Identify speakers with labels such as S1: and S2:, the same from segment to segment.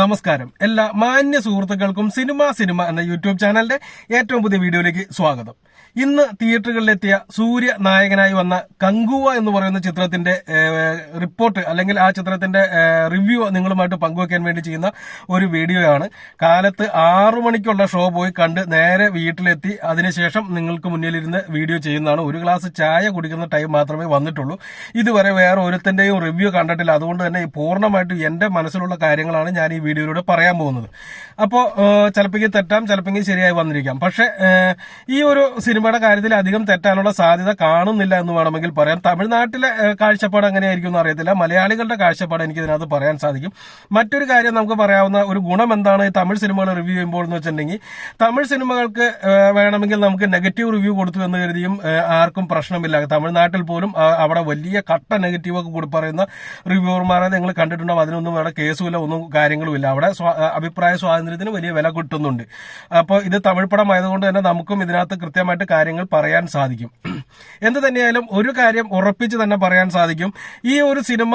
S1: നമസ്കാരം. എല്ലാ മാന്യ സുഹൃത്തുക്കൾക്കും സിനിമ സിനിമ എന്ന യൂട്യൂബ് ചാനലിന്റെ ഏറ്റവും പുതിയ വീഡിയോയിലേക്ക് സ്വാഗതം. ഇന്ന് തിയേറ്ററുകളിലെത്തിയ സൂര്യ നായകനായി വന്ന കങ്കുവ എന്ന് പറയുന്ന ചിത്രത്തിന്റെ റിപ്പോർട്ട് അല്ലെങ്കിൽ ആ ചിത്രത്തിന്റെ റിവ്യൂ നിങ്ങളുമായിട്ട് പങ്കുവെക്കാൻ വേണ്ടി ചെയ്യുന്ന ഒരു വീഡിയോയാണ്. കാലത്ത് ആറു മണിക്കുള്ള ഷോ പോയി കണ്ട് നേരെ വീട്ടിലെത്തി. അതിനുശേഷം നിങ്ങൾക്ക് മുന്നിലിരുന്ന് വീഡിയോ ചെയ്യുന്നതാണ്. ഒരു ഗ്ലാസ് ചായ കുടിക്കുന്ന ടൈം മാത്രമേ വന്നിട്ടുള്ളൂ. ഇതുവരെ വേറെ ഒരുത്തിന്റെയും റിവ്യൂ കണ്ടിട്ടില്ല. അതുകൊണ്ട് തന്നെ പൂർണമായിട്ടും എന്റെ മനസ്സിലുള്ള കാര്യങ്ങളാണ് ഞാൻ ഈ വീഡിയോയിലൂടെ പറയാൻ പോകുന്നത്. അപ്പോൾ ചിലപ്പോൾ തെറ്റാം ചിലപ്പോൾ ശരിയായി വന്നിരിക്കാം. പക്ഷേ ഈ ഒരു സിനിമയുടെ കാര്യത്തിൽ അധികം തെറ്റാനുള്ള സാധ്യത കാണുന്നില്ല എന്ന് വേണമെങ്കിൽ പറയാം. തമിഴ്നാട്ടിലെ കാഴ്ചപ്പാട് എങ്ങനെയായിരിക്കും എന്ന് അറിയത്തില്ല. മലയാളികളുടെ കാഴ്ചപ്പാട് എനിക്ക് ഇതിനകത്ത് പറയാൻ സാധിക്കും. മറ്റൊരു കാര്യം നമുക്ക് പറയാവുന്ന ഒരു ഗുണം എന്താണ് തമിഴ് സിനിമകൾ റിവ്യൂ ചെയ്യുമ്പോൾ എന്ന് വെച്ചിട്ടുണ്ടെങ്കിൽ തമിഴ് സിനിമകൾക്ക് വേണമെങ്കിൽ നമുക്ക് നെഗറ്റീവ് റിവ്യൂ കൊടുത്തു എന്ന് കരുതിയും ആർക്കും പ്രശ്നമില്ല. തമിഴ്നാട്ടിൽ പോലും അവിടെ വലിയ കട്ട നെഗറ്റീവ് ഒക്കെ കൂടി പറയുന്ന റിവ്യൂവർമാരെ നിങ്ങൾ കണ്ടിട്ടുണ്ടാവും അതിനൊന്നും വേറെ കേസുമില്ല. ഒന്നും കാര്യങ്ങളുമില്ല അവിടെ അഭിപ്രായ സ്വാതന്ത്ര്യത്തിന് വലിയ വില കിട്ടുന്നുണ്ട്. അപ്പോൾ ഇത് തമിഴ് പടം ആയതുകൊണ്ട് തന്നെ നമുക്കും ഇതിനകത്ത് കൃത്യമായിട്ട് കാര്യങ്ങൾ പറയാൻ സാധിക്കും. എന്ത് തന്നെയായാലും ഒരു കാര്യം ഉറപ്പിച്ച് തന്നെ പറയാൻ സാധിക്കും. ഈ ഒരു സിനിമ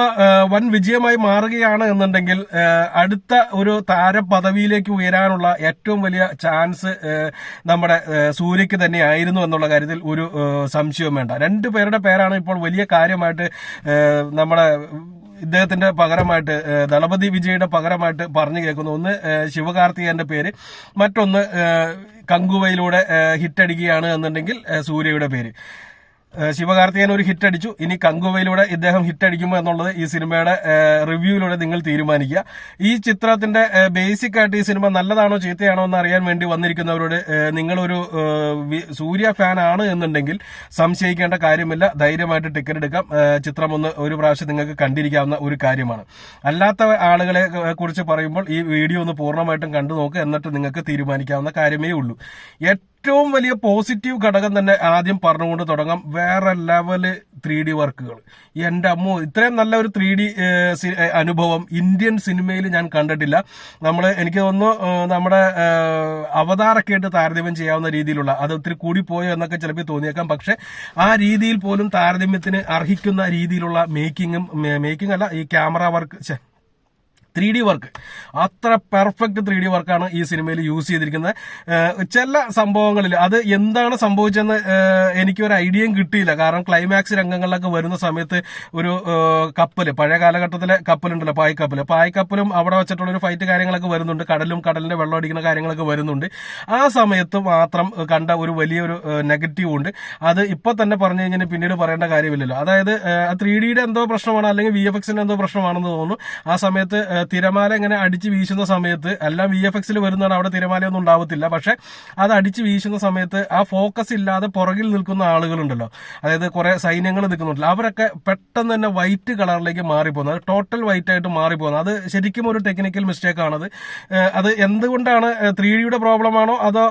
S1: വൻ വിജയമായി മാറുകയാണ് എന്നുണ്ടെങ്കിൽ അടുത്ത ഒരു താരപദവിയിലേക്ക് ഉയരാനുള്ള ഏറ്റവും വലിയ ചാൻസ് നമ്മുടെ സൂര്യക്ക് തന്നെ ആയിരുന്നു എന്നുള്ള കാര്യത്തിൽ ഒരു സംശയവും വേണ്ട. രണ്ടു പേരുടെ പേരാണ് ഇപ്പോൾ വലിയ കാര്യമായിട്ട് നമ്മുടെ ഇദ്ദേഹത്തിന്റെ പകരമായിട്ട് ദളപതി വിജയുടെ പകരമായിട്ട് പറഞ്ഞു കേൾക്കുന്നു. ഒന്ന് ശിവകാർത്തികേയന്റെ പേര് മറ്റൊന്ന് കങ്കുവയിലൂടെ ഹിറ്റടിക്കുകയാണ് എന്നുണ്ടെങ്കിൽ സൂര്യയുടെ പേര്. ഏഹ്, ശിവകാർത്തികേയൻ ഒരു ഹിറ്റ് അടിച്ചു. ഇനി കങ്കുവയിലൂടെ ഇദ്ദേഹം ഹിറ്റ് അടിക്കുമോ എന്നുള്ളത് ഈ സിനിമയുടെ റിവ്യൂയിലൂടെ നിങ്ങൾ തീരുമാനിക്കുക. ഈ ചിത്രത്തിന്റെ ബേസിക് ആയിട്ട് ഈ സിനിമ നല്ലതാണോ ചീത്തയാണോ എന്ന് അറിയാൻ വേണ്ടി വന്നിരിക്കുന്നവരോട് നിങ്ങളൊരു സൂര്യ ഫാൻ ആണ് എന്നുണ്ടെങ്കിൽ സംശയിക്കേണ്ട കാര്യമില്ല. ധൈര്യമായിട്ട് ടിക്കറ്റ് എടുക്കാം. ചിത്രം ഒന്ന് ഒരു പ്രാവശ്യം നിങ്ങൾക്ക് കണ്ടിരിക്കാവുന്ന ഒരു കാര്യമാണ്. അല്ലാത്ത ആളുകളെ കുറിച്ച് പറയുമ്പോൾ ഈ വീഡിയോ ഒന്ന് പൂർണമായിട്ടും കണ്ടു നോക്കുക എന്നിട്ട് നിങ്ങൾക്ക് തീരുമാനിക്കാവുന്ന കാര്യമേ ഉള്ളൂ. ഏറ്റവും വലിയ പോസിറ്റീവ് ഘടകം തന്നെ ആദ്യം പറഞ്ഞുകൊണ്ട് തുടങ്ങാം. വേറെ ലെവൽ ത്രീ ഡി വർക്കുകൾ എന്റെ അമ്മ ഇത്രയും നല്ല ഒരു ത്രീ ഡി അനുഭവം ഇന്ത്യൻ സിനിമയിൽ ഞാൻ കണ്ടിട്ടില്ല. നമ്മൾ എനിക്ക് തോന്നുന്നു നമ്മുടെ അവതാറൊക്കെ ആയിട്ട് താരതമ്യം ചെയ്യാവുന്ന രീതിയിലുള്ള അത് ഒത്തിരി കൂടിപ്പോയോ എന്നൊക്കെ ചിലപ്പോൾ തോന്നിയേക്കാം. പക്ഷെ ആ രീതിയിൽ പോലും താരതമ്യത്തിന് അർഹിക്കുന്ന രീതിയിലുള്ള മേക്കിങ്ങും മേക്കിംഗ് അല്ല ഈ camera work three D work. അത്ര പെർഫെക്റ്റ് ത്രീ ഡി വർക്കാണ് ഈ സിനിമയിൽ യൂസ് ചെയ്തിരിക്കുന്നത്. ചില സംഭവങ്ങളിൽ അത് എന്താണ് സംഭവിച്ചെന്ന് എനിക്ക് എനിക്കൊരു ഐഡിയയും കിട്ടിയില്ല. കാരണം ക്ലൈമാക്സ് രംഗങ്ങളിലൊക്കെ വരുന്ന സമയത്ത് ഒരു കപ്പൽ പഴയ കാലഘട്ടത്തിലെ കപ്പലുണ്ടല്ലോ പായ്ക്കപ്പൽ പായ്ക്കപ്പലും അവിടെ വെച്ചിട്ടുള്ള ഒരു ഫൈറ്റ് കാര്യങ്ങളൊക്കെ വരുന്നുണ്ട്. കടലും കടലിന്റെ വെള്ളം അടിക്കുന്ന കാര്യങ്ങളൊക്കെ വരുന്നുണ്ട്. ആ സമയത്ത് മാത്രം കണ്ട ഒരു വലിയൊരു നെഗറ്റീവ് ഉണ്ട്. അത് ഇപ്പൊ തന്നെ പറഞ്ഞു കഴിഞ്ഞാൽ പിന്നീട് പറയേണ്ട കാര്യമില്ലല്ലോ. അതായത് ത്രീ ഡിയുടെ എന്തോ പ്രശ്നമാണ് അല്ലെങ്കിൽ വി എഫ് എക്സിന്റെ എന്തോ പ്രശ്നമാണെന്ന് തോന്നുന്നു. ആ സമയത്ത് തിരമാല ഇങ്ങനെ അടിച്ച് വീശുന്ന സമയത്ത് എല്ലാം വി എഫ് എക്സിൽ വരുന്നതാണ് അവിടെ തിരമാലയൊന്നും ഉണ്ടാവത്തില്ല. പക്ഷെ അത് അടിച്ച് വീശുന്ന സമയത്ത് ആ ഫോക്കസ് ഇല്ലാതെ പുറകിൽ നിൽക്കുന്ന ആളുകളുണ്ടല്ലോ. അതായത് കുറെ സൈന്യങ്ങൾ നിൽക്കുന്നുണ്ടല്ലോ. അവരൊക്കെ പെട്ടെന്ന് തന്നെ വൈറ്റ് കളറിലേക്ക് മാറിപ്പോകുന്നത് അത് ടോട്ടൽ വൈറ്റ് ആയിട്ട് മാറിപ്പോകുന്നത് അത് ശരിക്കും ഒരു ടെക്നിക്കൽ മിസ്റ്റേക്ക് ആണത്. അത് എന്തുകൊണ്ടാണ് ത്രീ ഡിയുടെ പ്രോബ്ലം ആണോ? അതോ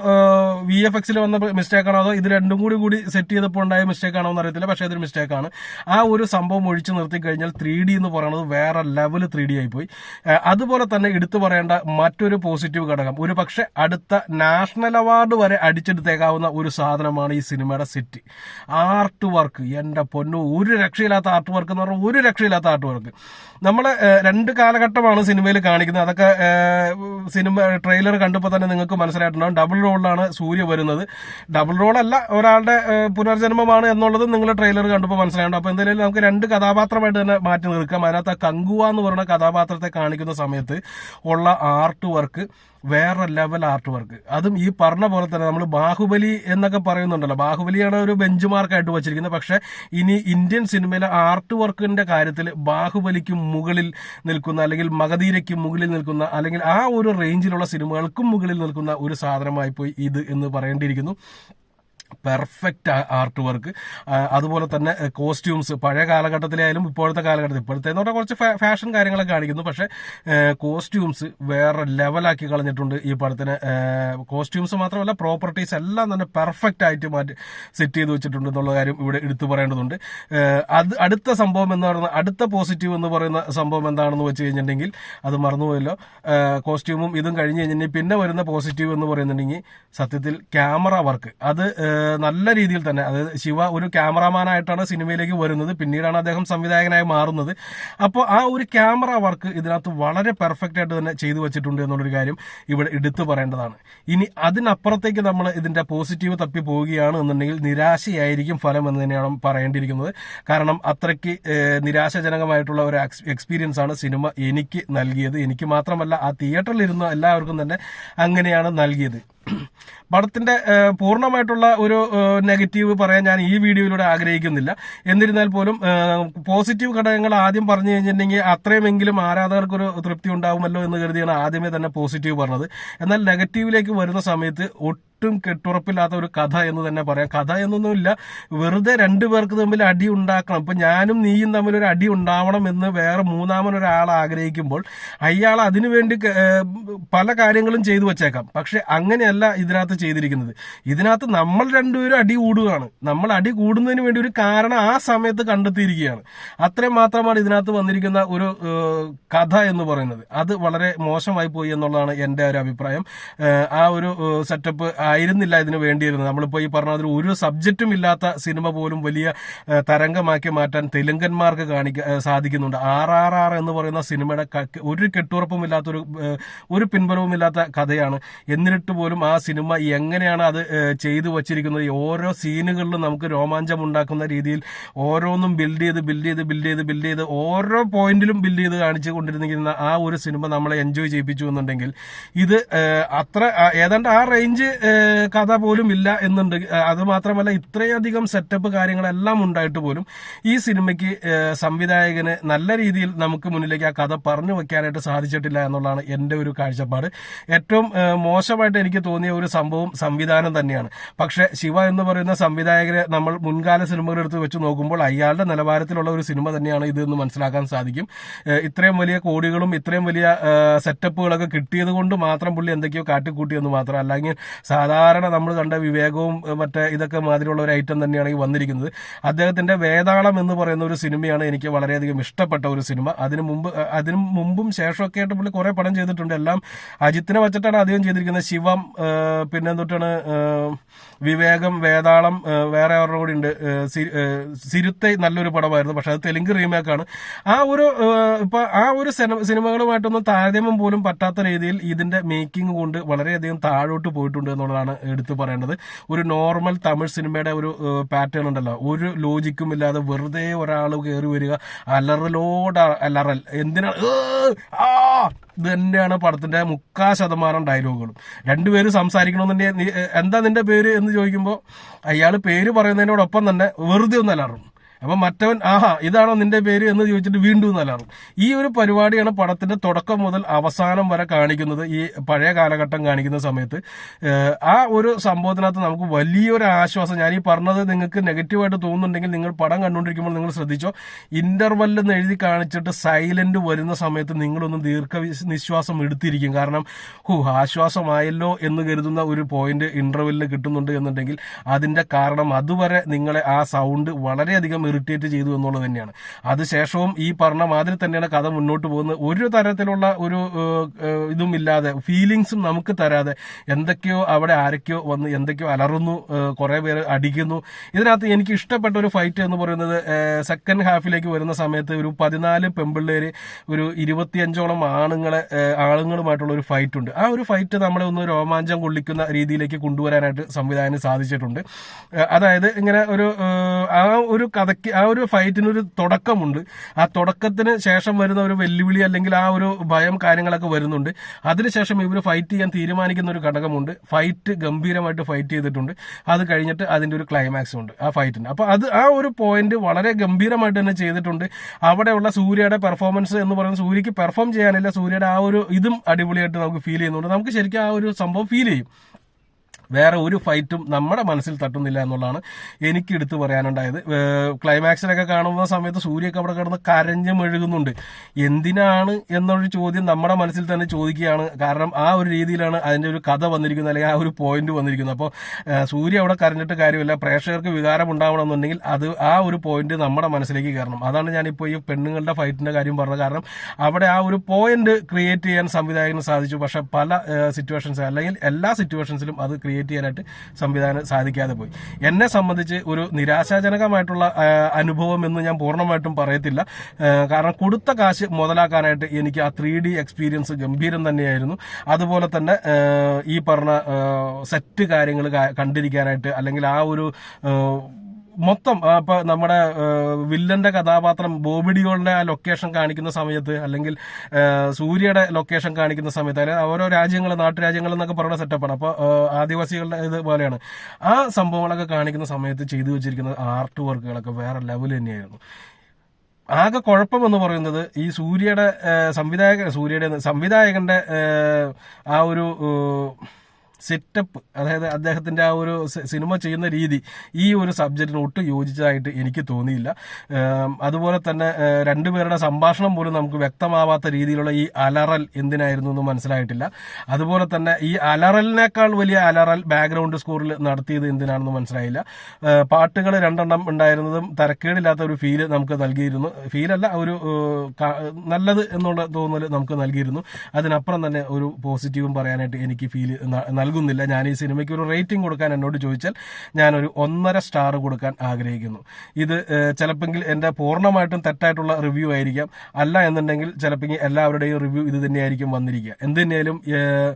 S1: വി എഫ് എക്സിൽ വന്ന മിസ്റ്റേക്ക് ആണോ? അതോ ഇത് രണ്ടും കൂടി കൂടി സെറ്റ് ചെയ്തപ്പോൾ ഉണ്ടായ മിസ്റ്റേക്ക് ആണോ എന്ന് അറിയത്തില്ല പക്ഷേ അതൊരു മിസ്റ്റേക്ക് ആണ്. ആ ഒരു സംഭവം ഒഴിച്ചു നിർത്തി കഴിഞ്ഞാൽ ത്രീ ഡി എന്ന് പറയുന്നത് വേറെ ലെവൽ ത്രീ ഡി ആയിപ്പോയി. അതുപോലെ തന്നെ എടുത്തു പറയേണ്ട മറ്റൊരു പോസിറ്റീവ് ഘടകം. ഒരു പക്ഷെ അടുത്ത നാഷണൽ അവാർഡ് വരെ അടിച്ചെടുത്തേക്കാവുന്ന ഒരു സാധനമാണ് ഈ സിനിമയുടെ സിറ്റി. Art work. എന്റെ പൊന്നു ഒരു രക്ഷയില്ലാത്ത ആർട്ട് വർക്ക് എന്ന് പറഞ്ഞാൽ ഒരു രക്ഷയില്ലാത്ത ആർട്ട് വർക്ക്. നമ്മൾ രണ്ട് കാലഘട്ടമാണ് സിനിമയിൽ കാണിക്കുന്നത്. അതൊക്കെ സിനിമ ട്രെയിലർ കണ്ടപ്പോൾ തന്നെ നിങ്ങൾക്ക് മനസ്സിലായിട്ടുണ്ടാവും. ഡബിൾ റോളിലാണ് സൂര്യ വരുന്നത്. ഡബിൾ റോൾ അല്ല ഒരാളുടെ പുനർജന്മമാണ് എന്നുള്ളത് നിങ്ങൾ ട്രെയിലർ കണ്ടപ്പോൾ മനസ്സിലായിട്ടുണ്ട്. അപ്പോൾ എന്തായാലും നമുക്ക് രണ്ട് കഥാപാത്രമായിട്ട് തന്നെ മാറ്റി നിൽക്കാം അതിനകത്ത് കങ്കുവ എന്ന് പറയുന്ന കഥാപാത്രത്തെ കാണിക്കുന്ന സമയത്ത് ഉള്ള ആർട്ട് വർക്ക് വേറെ ലെവൽ ആർട്ട് വർക്ക് അതും ഈ പറഞ്ഞ പോലെ തന്നെ നമ്മൾ ബാഹുബലി എന്നൊക്കെ പറയുന്നുണ്ടല്ലോ. ബാഹുബലിയാണ് ഒരു ബെഞ്ച് മാർക്കായിട്ട് വച്ചിരിക്കുന്നത്. പക്ഷെ ഇനി ഇന്ത്യൻ സിനിമയിലെ ആർട്ട് വർക്കിന്റെ കാര്യത്തിൽ ബാഹുബലിക്കും മുകളിൽ നിൽക്കുന്ന അല്ലെങ്കിൽ മഗധീരയ്ക്കും മുകളിൽ നിൽക്കുന്ന അല്ലെങ്കിൽ ആ ഒരു റേഞ്ചിലുള്ള സിനിമകൾക്കും മുകളിൽ നിൽക്കുന്ന ഒരു സാധനമായി പോയി ഇത് എന്ന് പറയേണ്ടിയിരിക്കുന്നു. Perfect art work. അതുപോലെ തന്നെ കോസ്റ്റ്യൂംസ്. പഴയ കാലഘട്ടത്തിലായാലും ഇപ്പോഴത്തെ കാലഘട്ടത്തിൽ ഇപ്പോഴത്തെ എന്ന് പറഞ്ഞാൽ കുറച്ച് ഫാഷൻ കാര്യങ്ങളൊക്കെ കാണിക്കുന്നു. പക്ഷെ കോസ്റ്റ്യൂംസ് വേറെ ലെവലാക്കി കളഞ്ഞിട്ടുണ്ട് ഈ പടത്തിന്. കോസ്റ്റ്യൂംസ് മാത്രമല്ല പ്രോപ്പർട്ടീസ് എല്ലാം തന്നെ പെർഫെക്റ്റ് ആയിട്ട് മാറ്റി സെറ്റ് ചെയ്ത് വെച്ചിട്ടുണ്ട് എന്നുള്ള കാര്യം ഇവിടെ എടുത്തു പറയേണ്ടതുണ്ട്. അത് അടുത്ത സംഭവം എന്ന് പറയുന്ന അടുത്ത പോസിറ്റീവ് എന്ന് പറയുന്ന സംഭവം എന്താണെന്ന് വെച്ച് കഴിഞ്ഞിട്ടുണ്ടെങ്കിൽ അത് മറന്നുപോയല്ലോ. കോസ്റ്റ്യൂമും ഇതും കഴിഞ്ഞ് കഴിഞ്ഞിട്ടുണ്ടെങ്കിൽ പിന്നെ വരുന്ന പോസിറ്റീവ് എന്ന് പറയുന്നുണ്ടെങ്കിൽ സത്യത്തിൽ ക്യാമറ വർക്ക്. അത് നല്ല രീതിയിൽ തന്നെ അതായത് ശിവ ഒരു ക്യാമറാമാനായിട്ടാണ് സിനിമയിലേക്ക് വരുന്നത് പിന്നീടാണ് അദ്ദേഹം സംവിധായകനായി മാറുന്നത്. അപ്പോൾ ആ ഒരു ക്യാമറ വർക്ക് ഇതിനകത്ത് വളരെ പെർഫെക്റ്റ് ആയിട്ട് തന്നെ ചെയ്തു വെച്ചിട്ടുണ്ട് എന്നുള്ളൊരു കാര്യം ഇവിടെ എടുത്തു പറയേണ്ടതാണ്. ഇനി അതിനപ്പുറത്തേക്ക് നമ്മൾ ഇതിന്റെ പോസിറ്റീവ് തപ്പി പോവുകയാണ് എന്നുണ്ടെങ്കിൽ നിരാശയായിരിക്കും ഫലം എന്ന് തന്നെയാണ് പറയേണ്ടിയിരിക്കുന്നത്. കാരണം അത്രയ്ക്ക് നിരാശാജനകമായിട്ടുള്ള ഒരു എക്സ്പീരിയൻസ് ആണ് സിനിമ എനിക്ക് നൽകിയത്. എനിക്ക് മാത്രമല്ല ആ തിയേറ്ററിൽ ഇരുന്ന എല്ലാവർക്കും തന്നെ അങ്ങനെയാണ് നൽകിയത്. പടത്തിന്റെ പൂർണമായിട്ടുള്ള ഒരു നെഗറ്റീവ് പറയാൻ ഞാൻ ഈ വീഡിയോയിലൂടെ ആഗ്രഹിക്കുന്നില്ല. എന്നിരുന്നാൽ പോലും പോസിറ്റീവ് ഘടകങ്ങൾ ആദ്യം പറഞ്ഞു കഴിഞ്ഞിട്ടുണ്ടെങ്കിൽ അത്രയുമെങ്കിലും ആരാധകർക്കൊരു തൃപ്തി ഉണ്ടാവുമല്ലോ എന്ന് കരുതിയാണ് ആദ്യമേ തന്നെ പോസിറ്റീവ് പറഞ്ഞത്. എന്നാൽ നെഗറ്റീവിലേക്ക് വരുന്ന സമയത്ത് കെട്ടുറപ്പില്ലാത്ത ഒരു കഥ എന്ന് തന്നെ പറയാം. കഥ എന്നൊന്നുമില്ല. വെറുതെ രണ്ടു പേർക്ക് തമ്മിൽ അടി ഉണ്ടാക്കണം. ഇപ്പം ഞാനും നീയും തമ്മിൽ ഒരു അടി ഉണ്ടാവണം എന്ന് വേറെ മൂന്നാമൻ ഒരാൾ ആഗ്രഹിക്കുമ്പോൾ അയാൾ അതിനുവേണ്ടി പല കാര്യങ്ങളും ചെയ്തു വെച്ചേക്കാം. പക്ഷെ അങ്ങനെയല്ല ഇതിനകത്ത് ചെയ്തിരിക്കുന്നത്. ഇതിനകത്ത് നമ്മൾ രണ്ടുപേരും അടി കൂടുകയാണ്. നമ്മൾ അടി കൂടുന്നതിന് വേണ്ടി ഒരു കാരണം ആ സമയത്ത് കണ്ടെത്തിയിരിക്കുകയാണ്. അത്രയും മാത്രമാണ് ഇതിനകത്ത് വന്നിരിക്കുന്ന ഒരു കഥ എന്ന് പറയുന്നത്. അത് വളരെ മോശമായി പോയി എന്നുള്ളതാണ് എന്റെ ഒരു അഭിപ്രായം. ആ ഒരു സെറ്റപ്പ് ആയിരുന്നില്ല ഇതിന് വേണ്ടിയിരുന്നത്. നമ്മളിപ്പോൾ ഈ പറഞ്ഞ അതിൽ ഒരു സബ്ജക്റ്റും ഇല്ലാത്ത സിനിമ പോലും വലിയ തരംഗമാക്കി മാറ്റാൻ തെലുങ്കന്മാർക്ക് കാണിക്ക സാധിക്കുന്നുണ്ട്. ആർ ആർ ആർ എന്ന് പറയുന്ന സിനിമയുടെ ഒരു കെട്ടുറപ്പും ഇല്ലാത്തൊരു ഒരു പിൻബലവും ഇല്ലാത്ത കഥയാണ്. എന്നിട്ട് പോലും ആ സിനിമ എങ്ങനെയാണ് അത് ചെയ്തു വച്ചിരിക്കുന്നത്? ഓരോ സീനുകളിലും നമുക്ക് രോമാഞ്ചം ഉണ്ടാക്കുന്ന രീതിയിൽ ഓരോന്നും ബിൽഡ് ചെയ്ത് ബിൽഡ് ചെയ്ത് ബിൽഡ് ചെയ്ത് ബിൽഡ് ചെയ്ത് ഓരോ പോയിന്റിലും ബിൽഡ് ചെയ്ത് കാണിച്ചു കൊണ്ടിരുന്നിരിക്കുന്ന ആ ഒരു സിനിമ നമ്മളെ എൻജോയ് ചെയ്യിപ്പിച്ചു എന്നുണ്ടെങ്കിൽ ഇത് അത്ര ഏതാണ്ട് ആ റേഞ്ച് കഥ പോലും ഇല്ല എന്നുണ്ട്. അത് മാത്രമല്ല ഇത്രയധികം സെറ്റപ്പ് കാര്യങ്ങളെല്ലാം ഉണ്ടായിട്ട് പോലും ഈ സിനിമയ്ക്ക് സംവിധായകന് നല്ല രീതിയിൽ നമുക്ക് മുന്നിലേക്ക് ആ കഥ പറഞ്ഞു വെക്കാനായിട്ട് സാധിച്ചിട്ടില്ല എന്നുള്ളതാണ് എന്റെ ഒരു കാഴ്ചപ്പാട്. ഏറ്റവും മോശമായിട്ട് എനിക്ക് തോന്നിയ ഒരു സംഭവം സംവിധാനം തന്നെയാണ്. പക്ഷെ ശിവ എന്ന് പറയുന്ന സംവിധായകരെ നമ്മൾ മുൻകാല സിനിമകൾ എടുത്ത് വെച്ച് നോക്കുമ്പോൾ അയാളുടെ നിലവാരത്തിലുള്ള ഒരു സിനിമ തന്നെയാണ് ഇത് എന്ന് മനസ്സിലാക്കാൻ സാധിക്കും. ഇത്രയും വലിയ കോടികളും ഇത്രയും വലിയ സെറ്റപ്പുകളൊക്കെ കിട്ടിയത് കൊണ്ട് മാത്രം പുള്ളി എന്തൊക്കെയോ കാട്ടിക്കൂട്ടിയെന്ന് മാത്രം. അല്ലെങ്കിൽ സാധാരണ നമ്മൾ കണ്ട വിവേകവും മറ്റേ ഇതൊക്കെ മാതിരിയുള്ള ഒരു ഐറ്റം തന്നെയാണ് ഈ വന്നിരിക്കുന്നത്. അദ്ദേഹത്തിന്റെ വേതാളം എന്ന് പറയുന്ന ഒരു സിനിമയാണ് എനിക്ക് വളരെയധികം ഇഷ്ടപ്പെട്ട ഒരു സിനിമ. അതിനു മുമ്പ് അതിന് മുമ്പും ശേഷമൊക്കെ ആയിട്ട് പുള്ളി കുറെ പടം ചെയ്തിട്ടുണ്ട്. എല്ലാം അജിത്തിനെ വെച്ചിട്ടാണ് അധികം ചെയ്തിരിക്കുന്നത്. ശിവം പിന്നെ എന്തൊട്ടാണ് വിവേകം വേതാളം വേറെ അവരുടെ കൂടി ഉണ്ട്? സിരുത്തെ നല്ലൊരു പടമായിരുന്നു. പക്ഷെ അത് തെലുങ്ക് റീമേക്കാണ് ആ ഒരു ഇപ്പൊ ആ ഒരു സിനിമകളുമായിട്ടൊന്നും താരതമ്യം പോലും പറ്റാത്ത രീതിയിൽ ഇതിന്റെ മേക്കിംഗ് കൊണ്ട് വളരെയധികം താഴോട്ട് പോയിട്ടുണ്ട് എന്നുള്ളതാണ് എടുത്തു പറയേണ്ടത്. ഒരു നോർമൽ തമിഴ് സിനിമയുടെ ഒരു പാറ്റേൺ ഉണ്ടല്ലോ. ഒരു ലോജിക്കും ഇല്ലാതെ വെറുതെ ഒരാൾ കയറി വരിക അലറലോട് അലറൽ എന്തിനാ ഏ, ആ ഇത് തന്നെയാണ് പടത്തിന്റെ മുക്കാ ശതമാനം ഡയലോഗുകളും രണ്ടുപേരും സംസാരിക്കണമെന്നുണ്ടെങ്കിൽ എന്താ നിന്റെ പേര് എന്ന് ചോദിക്കുമ്പോൾ അയാൾ പേര് പറയുന്നതിനോടൊപ്പം തന്നെ വെറുതെ ഒന്ന് അലറും. അപ്പൊ മറ്റവൻ ആഹാ ഇതാണോ നിന്റെ പേര് എന്ന് ചോദിച്ചിട്ട് വീണ്ടും നല്ലാറും ഈ ഒരു പരിപാടിയാണ് പടത്തിന്റെ തുടക്കം മുതൽ അവസാനം വരെ കാണിക്കുന്നത് ഈ പഴയ കാലഘട്ടം കാണിക്കുന്ന സമയത്ത്. ആ ഒരു സംഭവത്തിനകത്ത് നമുക്ക് വലിയൊരു ആശ്വാസം ഞാൻ ഈ പറഞ്ഞത് നിങ്ങൾക്ക് നെഗറ്റീവായിട്ട് തോന്നുന്നുണ്ടെങ്കിൽ നിങ്ങൾ പടം കണ്ടുകൊണ്ടിരിക്കുമ്പോൾ നിങ്ങൾ ശ്രദ്ധിച്ചോ. ഇന്റർവെൽ എന്ന് എഴുതി കാണിച്ചിട്ട് സൈലന്റ് വരുന്ന സമയത്ത് നിങ്ങളൊന്ന് ദീർഘ നിശ്വാസം എടുത്തിരിക്കും. കാരണം ഹു ആശ്വാസമായല്ലോ എന്ന് കരുതുന്ന ഒരു പോയിന്റ് ഇന്റർവെല്ലിൽ കിട്ടുന്നുണ്ട് എന്നുണ്ടെങ്കിൽ അതിന്റെ കാരണം അതുവരെ നിങ്ങളെ ആ സൗണ്ട് വളരെയധികം ഇറിറ്റേറ്റ് ചെയ്തു എന്നുള്ളത് തന്നെയാണ്. അതിനുശേഷവും ഈ പറഞ്ഞ മാതിരി തന്നെയാണ് കഥ മുന്നോട്ട് പോകുന്നത്. ഒരു തരത്തിലുള്ള ഒരു ഇതും ഇല്ലാതെ ഫീലിങ്സും നമുക്ക് തരാതെ എന്തൊക്കെയോ അവിടെ ആരൊക്കെയോ വന്ന് എന്തൊക്കെയോ അലറുന്നു കുറേ പേര് അടിക്കുന്നു. ഇതിനകത്ത് എനിക്ക് ഇഷ്ടപ്പെട്ട ഒരു ഫൈറ്റ് എന്ന് പറയുന്നത് സെക്കൻഡ് ഹാഫിലേക്ക് വരുന്ന സമയത്ത് ഒരു പതിനാല് പെമ്പിള്ളേര് ഒരു ഇരുപത്തിയഞ്ചോളം ആണുങ്ങളെ ആളുകളുമായിട്ടുള്ള ഒരു ഫൈറ്റ് ഉണ്ട്. ആ ഒരു ഫൈറ്റ് നമ്മളെ ഒന്ന് രോമാഞ്ചം കൊള്ളിക്കുന്ന രീതിയിലേക്ക് കൊണ്ടുവരാനായിട്ട് സംവിധാനം സാധിച്ചിട്ടുണ്ട്. അതായത് ഇങ്ങനെ ഒരു ആ ഒരു കഥയ്ക്ക് ആ ഒരു ഫൈറ്റിനൊരു തുടക്കമുണ്ട്. ആ തുടക്കത്തിന് ശേഷം വരുന്ന ഒരു വെല്ലുവിളി അല്ലെങ്കിൽ ആ ഒരു ഭയം കാര്യങ്ങളൊക്കെ വരുന്നുണ്ട്. അതിനുശേഷം ഇവർ ഫൈറ്റ് ചെയ്യാൻ തീരുമാനിക്കുന്ന ഒരു ഘടകമുണ്ട്. ഫൈറ്റ് ഗംഭീരമായിട്ട് ഫൈറ്റ് ചെയ്തിട്ടുണ്ട്. അത് കഴിഞ്ഞിട്ട് അതിന്റെ ഒരു ക്ലൈമാക്സ് ഉണ്ട് ആ ഫൈറ്റിന്. അപ്പോൾ അത് ആ ഒരു പോയിന്റ് വളരെ ഗംഭീരമായിട്ട് തന്നെ ചെയ്തിട്ടുണ്ട്. അവിടെയുള്ള സൂര്യയുടെ പെർഫോമൻസ് എന്ന് പറയുന്നത് സൂര്യക്ക് പെർഫോം ചെയ്യാനില്ല. സൂര്യയുടെ ആ ഒരു ഇതും അടിപൊളിയായിട്ട് നമുക്ക് ഫീൽ ചെയ്യുന്നുണ്ട്. നമുക്ക് ശരിക്കും ആ ഒരു സംഭവം ഫീൽ ചെയ്യും. വേറെ ഒരു ഫൈറ്റും നമ്മുടെ മനസ്സിൽ തട്ടുന്നില്ല എന്നുള്ളതാണ് എനിക്ക് എടുത്തു പറയാനുണ്ടായത്. ക്ലൈമാക്സിലൊക്കെ കാണുന്ന സമയത്ത് സൂര്യയൊക്കെ അവിടെ കിടന്ന് കരഞ്ഞ് മെഴുകുന്നുണ്ട്. എന്തിനാണ് എന്നൊരു ചോദ്യം നമ്മുടെ മനസ്സിൽ തന്നെ ചോദിക്കുകയാണ്. കാരണം ആ ഒരു രീതിയിലാണ് അതിന്റെ ഒരു കഥ വന്നിരിക്കുന്നത് അല്ലെങ്കിൽ ആ ഒരു പോയിന്റ് വന്നിരിക്കുന്നത്. അപ്പോൾ സൂര്യ അവിടെ കരഞ്ഞിട്ട് കാര്യമില്ല. പ്രേക്ഷകർക്ക് വികാരം ഉണ്ടാവണമെന്നുണ്ടെങ്കിൽ അത് ആ ഒരു പോയിന്റ് നമ്മുടെ മനസ്സിലേക്ക് കയറണം. അതാണ് ഞാനിപ്പോൾ ഈ പെണ്ണുങ്ങളുടെ ഫൈറ്റിന്റെ കാര്യം പറഞ്ഞത്. കാരണം അവിടെ ആ ഒരു പോയിന്റ് ക്രിയേറ്റ് ചെയ്യാൻ സംവിധായകന് സാധിച്ചു. പക്ഷേ പല സിറ്റുവേഷൻസ് അല്ലെങ്കിൽ എല്ലാ സിറ്റുവേഷൻസിലും അത് ക്രിയേറ്റ് ക്രിയേറ്റ് ചെയ്യാനായിട്ട് സംവിധാനം സാധിക്കാതെ പോയി. എന്നെ സംബന്ധിച്ച് ഒരു നിരാശാജനകമായിട്ടുള്ള അനുഭവം എന്ന് ഞാൻ പൂർണമായിട്ടും പറയത്തില്ല. കാരണം കൊടുത്ത കാശ് മുതലാക്കാനായിട്ട് എനിക്ക് ആ ത്രീ ഡി എക്സ്പീരിയൻസ് ഗംഭീരം തന്നെയായിരുന്നു. അതുപോലെ തന്നെ ഈ പറഞ്ഞ സെറ്റ് കാര്യങ്ങൾ കണ്ടിരിക്കാനായിട്ട് അല്ലെങ്കിൽ ആ ഒരു മൊത്തം ഇപ്പൊ നമ്മുടെ വില്ലന്റെ കഥാപാത്രം ബോബിഡിയോളുടെ ആ ലൊക്കേഷൻ കാണിക്കുന്ന സമയത്ത് അല്ലെങ്കിൽ സൂര്യയുടെ ലൊക്കേഷൻ കാണിക്കുന്ന സമയത്ത് അതായത് ഓരോ രാജ്യങ്ങൾ നാട്ടുരാജ്യങ്ങൾ എന്നൊക്കെ പറയുന്ന സെറ്റപ്പാണ് അപ്പോൾ ആദിവാസികളുടെ ഇത് പോലെയാണ്. ആ സംഭവങ്ങളൊക്കെ കാണിക്കുന്ന സമയത്ത് ചെയ്തു വെച്ചിരിക്കുന്ന ആർട്ട് വർക്കുകളൊക്കെ വേറെ ലെവൽ തന്നെയായിരുന്നു. ആകെ കുഴപ്പം എന്ന് പറയുന്നത് ഈ സൂര്യയുടെ സംവിധായക സൂര്യയുടെ സംവിധായകന്റെ ആ ഒരു സെറ്റപ്പ് അതായത് അദ്ദേഹത്തിന്റെ ആ ഒരു സിനിമ ചെയ്യുന്ന രീതി ഈ ഒരു സബ്ജക്റ്റിന് ഒട്ടും യോജിച്ചതായിട്ട് എനിക്ക് തോന്നിയില്ല. അതുപോലെ തന്നെ രണ്ടുപേരുടെ സംഭാഷണം പോലും നമുക്ക് വ്യക്തമാവാത്ത രീതിയിലുള്ള ഈ അലറൽ എന്തിനായിരുന്നു എന്ന് മനസ്സിലായിട്ടില്ല. അതുപോലെ തന്നെ ഈ അലറലിനേക്കാൾ വലിയ അലറൽ ബാക്ക്ഗ്രൗണ്ട് സ്കോറിൽ നടത്തിയത് എന്തിനാണെന്ന് മനസ്സിലായില്ല. പാട്ടുകൾ രണ്ടെണ്ണം ഉണ്ടായിരുന്നതും തരക്കേടില്ലാത്ത ഒരു ഫീൽ നമുക്ക് നൽകിയിരുന്നു. ഫീലല്ല ഒരു നല്ലത് എന്നുള്ള തോന്നൽ നമുക്ക് നൽകിയിരുന്നു. അതിനപ്പുറം തന്നെ ഒരു പോസിറ്റീവും പറയാനായിട്ട് എനിക്ക് ഫീൽ നൽകുന്നില്ല. ഞാൻ ഈ സിനിമയ്ക്ക് ഒരു റേറ്റിംഗ് കൊടുക്കാൻ എന്നോട് ചോദിച്ചാൽ ഞാനൊരു ഒന്നര സ്റ്റാർ കൊടുക്കാൻ ആഗ്രഹിക്കുന്നു. ഇത് ചിലപ്പെങ്കിൽ എന്റെ പൂർണമായിട്ടും തെറ്റായിട്ടുള്ള റിവ്യൂ ആയിരിക്കാം. അല്ല എന്നുണ്ടെങ്കിൽ ചിലപ്പോൾ എല്ലാവരുടെയും റിവ്യൂ ഇത് തന്നെയായിരിക്കും വന്നിരിക്കുക. എന്ത് തന്നെയാലും ഏഹ്,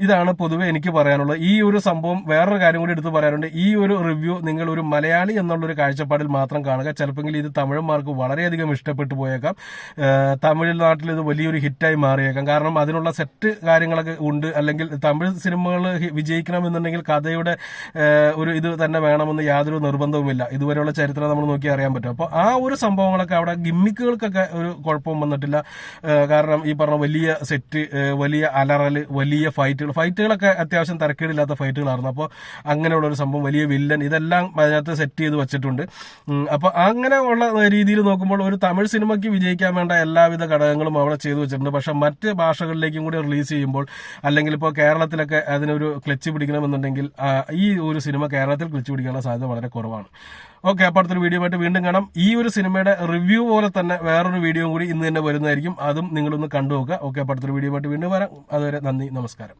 S1: ഇതാണ് പൊതുവെ എനിക്ക് പറയാനുള്ളത്. ഈ ഒരു സംഭവം വേറൊരു കാര്യം കൂടി എടുത്തു പറയാനുണ്ട്. ഈ ഒരു റിവ്യൂ നിങ്ങൾ ഒരു മലയാളി എന്നുള്ളൊരു കാഴ്ചപ്പാടിൽ മാത്രം കാണുക. ചിലപ്പോൾ ഇത് തമിഴന്മാർക്ക് വളരെയധികം ഇഷ്ടപ്പെട്ടു പോയേക്കാം. തമിഴ്നാട്ടിൽ ഇത് വലിയൊരു ഹിറ്റായി മാറിയേക്കാം. കാരണം അതിനുള്ള സെറ്റ് കാര്യങ്ങളൊക്കെ ഉണ്ട്. അല്ലെങ്കിൽ തമിഴ് സിനിമകൾ വിജയിക്കണമെന്നുണ്ടെങ്കിൽ കഥയുടെ ഒരു ഇത് തന്നെ വേണമെന്ന് യാതൊരു നിർബന്ധവുമില്ല. ഇതുവരെയുള്ള ചരിത്രം നമ്മൾ നോക്കി അറിയാൻ പറ്റും. അപ്പോൾ ആ ഒരു സംഭവങ്ങളൊക്കെ അവിടെ ഗിമ്മിക്കുകൾക്കൊക്കെ ഒരു കുഴപ്പവും വന്നിട്ടില്ല. കാരണം ഈ പറഞ്ഞ വലിയ സെറ്റ് വലിയ അലറൽ വലിയ ഫൈറ്റുകൾ. ഫൈറ്റുകളൊക്കെ അത്യാവശ്യം തരക്കേടില്ലാത്ത ഫൈറ്റുകളായിരുന്നു. അപ്പോൾ അങ്ങനെയുള്ള ഒരു സംഭവം വലിയ വില്ലൻ ഇതെല്ലാം അതിനകത്ത് സെറ്റ് ചെയ്ത് വെച്ചിട്ടുണ്ട്. അപ്പോൾ അങ്ങനെ ഉള്ള രീതിയിൽ നോക്കുമ്പോൾ ഒരു തമിഴ് സിനിമയ്ക്ക് വിജയിക്കാൻ വേണ്ട എല്ലാവിധ ഘടകങ്ങളും അവിടെ ചെയ്തു വെച്ചിട്ടുണ്ട്. പക്ഷെ മറ്റ് ഭാഷകളിലേക്കും കൂടി റിലീസ് ചെയ്യുമ്പോൾ അല്ലെങ്കിൽ ഇപ്പോൾ കേരളത്തിലൊക്കെ അതിനൊരു ക്ലച്ച് പിടിക്കണമെന്നുണ്ടെങ്കിൽ ഈ ഒരു സിനിമ കേരളത്തിൽ ക്ലച്ച് പിടിക്കാനുള്ള സാധ്യത വളരെ കുറവാണ്. ഓക്കെ അപ്പോൾ അടുത്തൊരു വീഡിയോ ആയിട്ട് വീണ്ടും കാണാം. ഈ ഒരു സിനിമയുടെ റിവ്യൂ പോലെ തന്നെ വേറൊരു വീഡിയോ കൂടി ഇന്ന് തന്നെ വരുന്നതായിരിക്കും. അതും നിങ്ങളൊന്ന് കണ്ടു നോക്കുക. ഓക്കെ അപ്പോൾ അടുത്തൊരു വീഡിയോ ആയിട്ട് വീണ്ടും വരാം. അതുവരെ നന്ദി നമസ്കാരം.